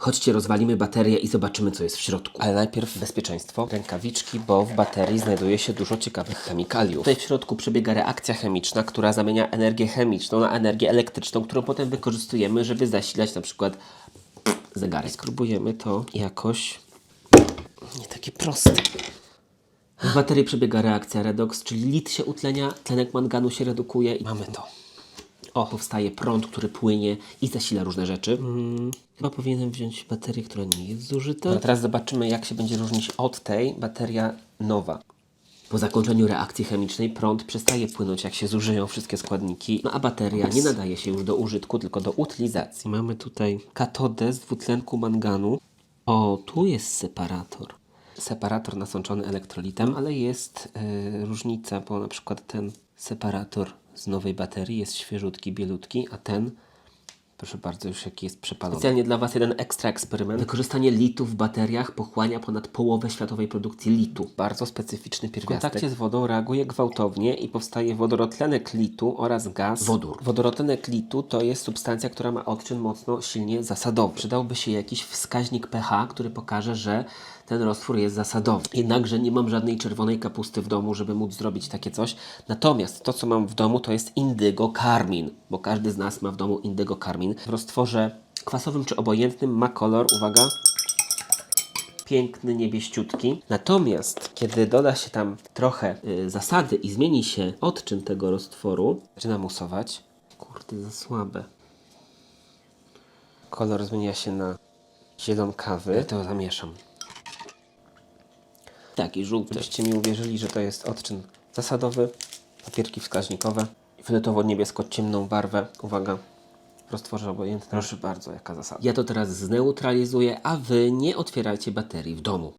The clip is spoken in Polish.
Chodźcie, rozwalimy baterię i zobaczymy, co jest w środku. Ale najpierw bezpieczeństwo, rękawiczki, bo w baterii znajduje się dużo ciekawych chemikaliów. Tutaj w środku przebiega reakcja chemiczna, która zamienia energię chemiczną na energię elektryczną, którą potem wykorzystujemy, żeby zasilać na przykład zegarek. Spróbujemy to jakoś... Nie takie proste. W baterii przebiega reakcja redox, czyli lit się utlenia, tlenek manganu się redukuje i mamy to. O, powstaje prąd, który płynie i zasila różne rzeczy. Mm, chyba powinienem wziąć baterię, która nie jest zużyta. A teraz zobaczymy, jak się będzie różnić od tej bateria nowa. Po zakończeniu reakcji chemicznej prąd przestaje płynąć, jak się zużyją wszystkie składniki, no a bateria nie nadaje się już do użytku, tylko do utylizacji. Mamy tutaj katodę z dwutlenku manganu. O, tu jest separator. Separator nasączony elektrolitem, ale jest yy, różnica, bo na przykład ten separator z nowej baterii jest świeżutki, bielutki, a ten Proszę bardzo, już jaki jest przepalony. Specjalnie dla Was jeden ekstra eksperyment. Wykorzystanie litu w bateriach pochłania ponad połowę światowej produkcji litu. Bardzo specyficzny pierwiastek. W kontakcie z wodą reaguje gwałtownie i powstaje wodorotlenek litu oraz gaz. Wodór. Wodorotlenek litu to jest substancja, która ma odczyn mocno silnie zasadowy. Przydałby się jakiś wskaźnik pH, który pokaże, że ten roztwór jest zasadowy. Jednakże nie mam żadnej czerwonej kapusty w domu, żeby móc zrobić takie coś. Natomiast to, co mam w domu, to jest indygo karmin, bo każdy z nas ma w domu indygo karmin. W roztworze kwasowym czy obojętnym ma kolor, uwaga, piękny, niebieściutki. Natomiast kiedy doda się tam trochę y, zasady i zmieni się odczyn tego roztworu, zaczyna musować. Kurde, za słabe. Kolor zmienia się na zielonkawy. Ja to zamieszam. Taki żółty. Żebyście mi uwierzyli, że to jest odczyn zasadowy, papierki wskaźnikowe, fioletowo-niebiesko-ciemną barwę. Uwaga, roztworze obojętnym. Proszę bardzo, jaka zasada. Ja to teraz zneutralizuję, a Wy nie otwierajcie baterii w domu.